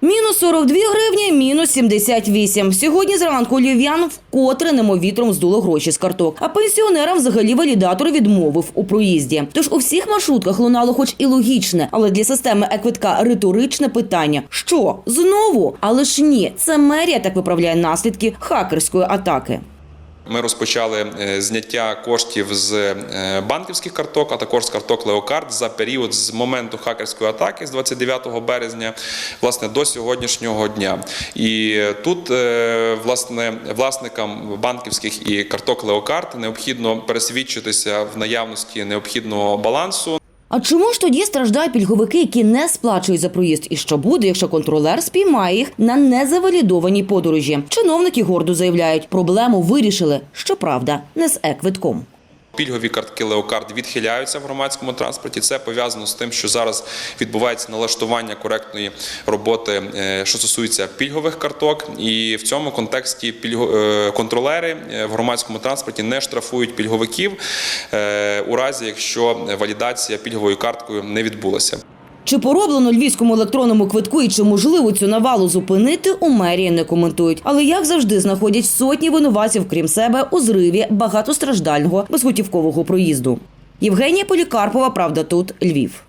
Мінус 42 гривні, мінус 78. Сьогодні зранку лів'ян вкотре немовітром здуло гроші з карток. А пенсіонерам взагалі валідатор відмовив у проїзді. Тож у всіх маршрутках лунало хоч і логічне, але для системи еквитка риторичне питання: що знову? Але ж ні, це мерія так виправляє наслідки хакерської атаки. Ми розпочали е, зняття коштів з е, банківських карток, а також з карток Леокард за період з моменту хакерської атаки з 29 березня, власне, до сьогоднішнього дня. І тут, е, власне, власникам банківських і карток Леокард необхідно пересвідчитися в наявності необхідного балансу. А чому ж тоді страждають пільговики, які не сплачують за проїзд? І що буде, якщо контролер спіймає їх на незавалідованій подорожі? Чиновники гордо заявляють, проблему вирішили. Щоправда, не з еквитком. Пільгові картки Леокард відхиляються в громадському транспорті. Це пов'язано з тим, що зараз відбувається налаштування коректної роботи, е, що стосується пільгових карток. І в цьому контексті е, контролери е, в громадському транспорті не штрафують пільговиків у разі, якщо валідація пільговою карткою не відбулася. Чи пороблено львівському електронному квитку і чи можливо цю навалу зупинити, у мерії не коментують. Але як завжди знаходять сотні винуватців, крім себе, у зриві багатостраждального безготівкового проїзду. Євгенія Полікарпова, правда, тут Львів.